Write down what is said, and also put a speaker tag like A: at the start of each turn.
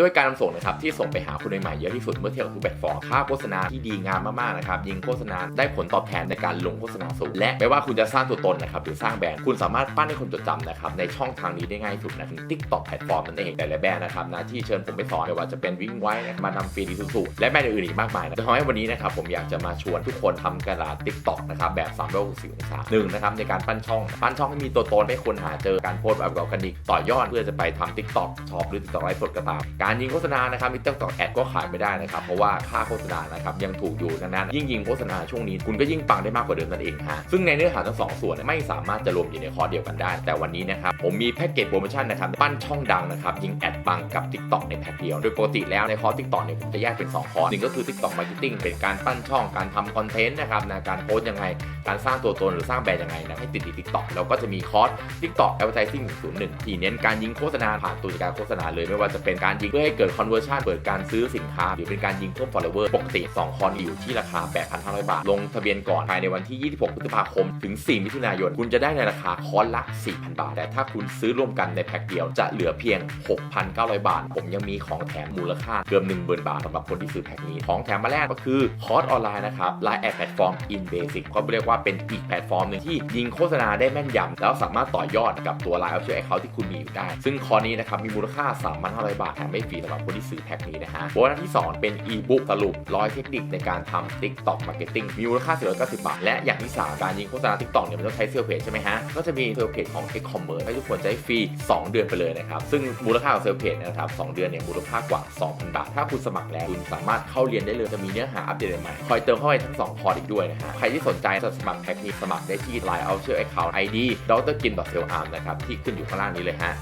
A: ด้วยการนำส่งนะครับที่ส่งไปหาคนใหม่เยอะที่สุดเมื่อเทียบกับทุกแพลตฟอร์มค่าโฆษณาที่ดีงามมากๆนะครับยิงโฆษณาได้ผลตอบแทนในการลงโฆษณาสูงและไม่ว่าคุณจะสร้างตัวตนนะครับหรือสร้างแบรนด์คุณสามารถปั้นให้คนจดจำนะครับในช่องทางนี้ได้ง่ายสุดนะถึง TikTok แพลตฟอร์มนั่นเองแต่ละแบรนด์นะครับนะที่เชิญผมไปสอนไม่ว่าจะเป็นวิ่งไว้นะมานำฟรีดีสุดๆและแบรนด์อื่นอีกมากมายนะจะทำให้วันนี้นะครับผมอยากจะมาชวนทุกคนทำกรตลาด TikTok นะครับแบบ360องศาหนึ่งนะครับในการปั้นช่องปั้นช่องให้มีตัวตนให้คนหาเจอการโพสต์แบบออร์แกนิกต่อยอดเพื่อจะไปทำ TikTok ช็อปหรือ TikTok ไลฟ์สดก็ตามการยิงโฆษณานะครับมี TikTok แอดก็ขายไม่ได้นะครับเพราะว่าค่าโฆษณานะครับยังถูกอยู่ดังนั้นยิ่งยิงโฆษณาช่วงนี้คุณก็ยิ่งปังได้มากกว่าเดิมนั่นเองฮะซึ่งในเนื้อหาทั้งสองส่วนไม่สามารถจะรวมอยู่ในคอร์สเดียวกันได้ แต่วันนี้นะครับผมมีแพ็กเกจโปรโมชั่นนะครับปั้นช่องดังนะครับยิงแอดปังกับ TikTok ในแพ็กเดียวโดยปกติแล้วในคอร์ส TikTok เนี่ยผมจะแยกเป็น 2 คอร์สหนึ่งก็คือ TikTok Marketing เป็นการปั้นช่องการทำคอนเทนต์นะครับนการโพสต์ยังไง การสร้างตัวตนหรือสร้างแบรนด์ยังไงนะให้ติดใน TikTok แล้วก็จะมีคอร์ส TikTok Advertising 101ที่เน้นการยิงโฆษณาผ่านตัวจัดการโฆษณาเลยไม่ว่าจะเป็นการยิงเพื่อให้เกิด conversion เปิดการซื้อสินค้า หรือเป็นการยิงเพิ่ม follower ปกติ 2 คอร์สอยู่ที่ราคา 8,500 บาท ลงทะเบียนก่อนภายในวันที่ 26 พฤษภาคม ถึง 4 มิถุนายน คุณจะได้ในราคาคอร์สละ 4,000 บาท แต่ถ้าคุณซื้อร่วมกันในแพ็คเดียวจะเหลือเพียง 6,900 บาท ผมยังมีของแถมมูลค่าเกือบ10,000 บาทสำหรับคนที่ซื้อแพ็คนี้ ของแถมมาแรกก็คือคอร์สออนไลน์นะครับ Line แอดแพลตฟอร์ม In Basic เขาเรียกว่าเป็นอีกแพลตฟอร์มหนึ่งที่ยิงโฆษณาได้แม่นยำแล้วสามารถต่อยอดกับตัว Line Official Account ที่คุณมีอยู่ได้ ซึ่งคอร์สนี้นะครับมีมูลค่า 3,500 บาทแถมไม่ฟรีสำหรับคนที่ซื้อแพ็คนี้นะฮะโบนัสที่ 2 เป็นอีบุ๊กสรุปร้อยเทคนิคในการทำ TikTok Marketing มีมูลค่า490บาท และอย่างที่ 3 การยิงโฆษณา TikTok เนี่ยมันต้องใช้เซลล์เพจใช่ไหมฮะ ก็จะมีเซลล์เพจของ e c o m m e r c e ให้ทุกคนจะได้ฟรี 2 เดือนไปเลยนะครับ ซึ่งมูลค่าของเซลล์เพจนะครับ 2 เดือนเนี่ยมูลค่ากว่า 2,000 บาท ถ้าคุณสมัครแล้วคุณสามารถเข้าเรียนได้เลยจะมีเนื้อหาอัปเดตใหม่คอยเติมเข้าไปทั้ง2คอร์สอีกด้วยนะฮะใครที่สนใจจะสมัครแพ็คนี้สมัครได้ที่ Line Official Account ID ดรกิน s e l l a r m นะครับที่ขึ้นอยู่ข้างล่างนี้เลยฮะ